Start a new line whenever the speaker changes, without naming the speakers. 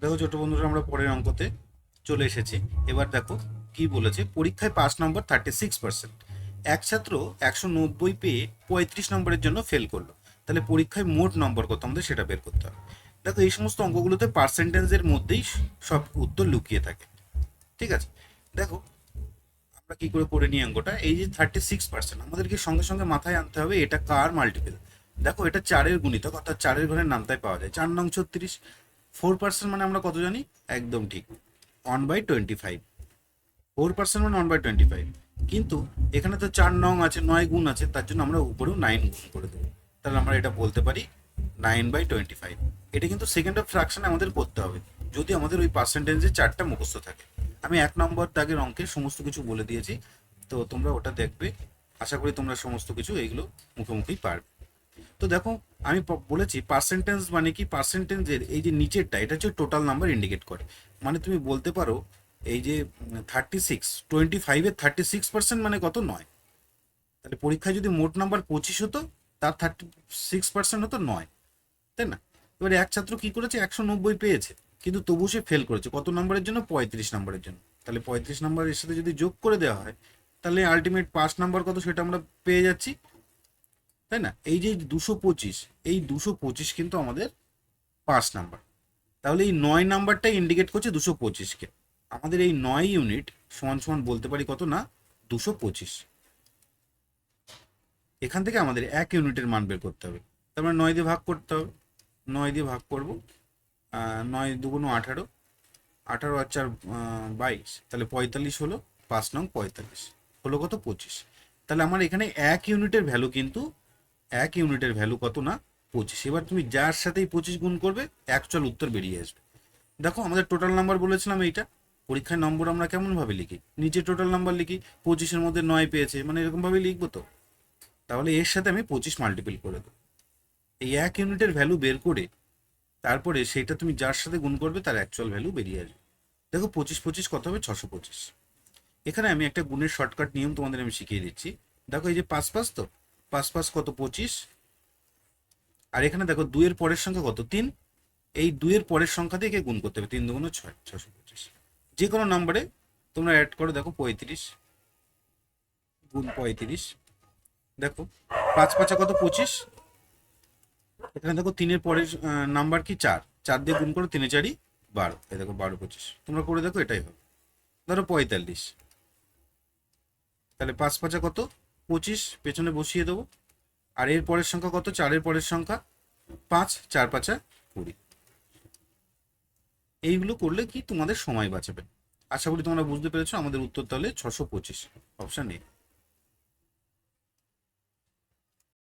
দেখো ছোট বন্ধুরা, আমরা পরের অঙ্কতে চলে এসেছি। এবার দেখো কি বলেছে। পরীক্ষায় pass number thirty six percent এক ছাত্র একশো নব্বই পেয়ে পঁয়ত্রিশ নম্বরের জন্য ফেল করল। তাহলে পরীক্ষায় মোট নম্বর কত? আমাদের সেটা বের করতে হবে। দেখো এই সমস্ত অঙ্কগুলোতে পার্সেন্টেজের মধ্যেই সব উত্তর লুকিয়ে থাকে। ঠিক আছে? দেখো, আমরা কি করে করে নিই অঙ্কটা? এই যে থার্টি সিক্স পার্সেন্ট আমাদেরকে সঙ্গে সঙ্গে মাথায় আনতে হবে এটা কার মাল্টিপেল দেখো এটা চারের গুণিতক, অর্থাৎ চারের ঘরের নামতায় পাওয়া যায়। চার নং ছত্রিশ ফোর পার্সেন্ট মানে আমরা কত জানি? একদম ঠিক। One by twenty five. Four percent মানে ওয়ান বাই টোয়েন্টি ফাইভ। কিন্তু এখানে তো চার নং আছে, নয় গুণ আছে, তার জন্য আমরা উপরেও নাইন গুণ করে দেবো। তাহলে আমরা এটা বলতে পারি নাইন বাই টোয়েন্টি ফাইভ। এটা কিন্তু সেকেন্ড অফ ফ্র্যাকশনে আমাদের করতে হবে, যদি আমাদের ওই পার্সেন্টেজে চারটা মুখস্থ থাকে। আমি এক নম্বর দাগের অঙ্কে সমস্ত কিছু বলে দিয়েছি, তো তোমরা ওটা দেখবে। আশা করি তোমরা সমস্ত কিছু এইগুলো মুখোমুখি পারবে। তো দেখো আমি বলেছি পার্সেন্টেজ মানে কি? পার্সেন্টেজের এই যে নিচেরটা, এটা হচ্ছে টোটাল নাম্বার ইন্ডিকেট করে। মানে তুমি বলতে পারো, এই যে থার্টি সিক্স টোয়েন্টি ফাইভের থার্টি সিক্স পার্সেন্ট মানে কত? নয়। তাহলে পরীক্ষায় যদি মোট নাম্বার পঁচিশ হতো, তার থার্টি সিক্স পার্সেন্ট হতো নয়। তাই না? এবারে এক ছাত্র কি করেছে? একশো নব্বই পেয়েছে, কিন্তু তবু সে ফেল করেছে। কত নম্বরের জন্য? পঁয়ত্রিশ নম্বরের জন্য। তাহলে পঁয়ত্রিশ নম্বরের সাথে যদি যোগ করে দেওয়া হয়, তাহলে আলটিমেট পাস নাম্বার কত? সেটা আমরা পেয়ে যাচ্ছি। তাই না? এই যে দুশো পঁচিশ, এই দুশো পঁচিশ কিন্তু আমাদের পাঁচ নাম্বার। তাহলে এই নয় নাম্বারটাই ইন্ডিকেট করছে দুশো পঁচিশকে আমাদের এই নয় ইউনিট সমান সমান বলতে পারি কত না? দুশো পঁচিশ। এখান থেকে আমাদের এক ইউনিটের মান বের করতে হবে। তারপরে নয় দিয়ে ভাগ করতে হবে। নয় দিয়ে ভাগ করব। নয় দুগুণ আঠারো। আঠারো আর চার বাইশ। তাহলে পঁয়তাল্লিশ হলো পাঁচ নং পঁয়তাল্লিশ। হলো কত পঁচিশ। তাহলে আমার এখানে এক ইউনিটের ভ্যালু কিন্তু এক ইউনিটের ভ্যালু কত না পঁচিশ। এবার তুমি যার সাথেই পঁচিশ গুণ করবে অ্যাকচুয়াল উত্তর বেরিয়ে আসবে। দেখো, আমাদের টোটাল নাম্বার বলেছিলাম এইটা। পরীক্ষার নম্বর আমরা কেমন ভাবে লিখি? নিচে টোটাল নাম্বার লিখি, পঁচিশের মধ্যে নয় পেয়েছে মানে এরকম ভাবে লিখব তো। তাহলে এর সাথে আমি পঁচিশ মাল্টিপল করে দেবো। এই এক ইউনিটের ভ্যালু বের করে তারপরে সেটা তুমি যার সাথে গুণ করবে, তার অ্যাকচুয়াল ভ্যালু বেরিয়ে আসবে। দেখো, পঁচিশ পঁচিশ কত হবে? ছশো পঁচিশ। এখানে আমি একটা গুণের শর্টকাট নিয়ম তোমাদের আমি শিখিয়ে দিচ্ছি। দেখো, এই যে পাঁচ পাঁচ তো পাঁচ পাঁচ কত পঁচিশ? আর এখানে দেখো দুইয়ের পরের সংখ্যা কত? তিন। এই দুইয়ের পরের সংখ্যা থেকে গুণ করতে হবে? তিন দুগুণ ছয় ছশো পঁচিশ। যে কোনো নাম্বারে তোমরা অ্যাড করো, দেখো পঁয়ত্রিশ। গুণ পঁয়ত্রিশ। দেখো, পাঁচ পাঁচা কত পঁচিশ? এখানে দেখো তিনের পরের নাম্বার কি? চার। চার দিয়ে গুণ করো, তিনে চারই বারো। এই দেখো বারো, পঁচিশ। তোমরা করে দেখো, এটাই হবে। ধরো পঁয়তাল্লিশ। তাহলে পাঁচ পাঁচা কত? পঁচিশ, পেছনে বসিয়ে দেবো। আর এর পরের সংখ্যা কত? চারের পরের সংখ্যা পাঁচ, চার পাঁচা কুড়ি। এইগুলো করলে কি তোমাদের সময় বাঁচাবে? আশা করি তোমরা বুঝতে পেরেছ, আমাদের উত্তর তাহলে ছশো পঁচিশ, অপশান এ।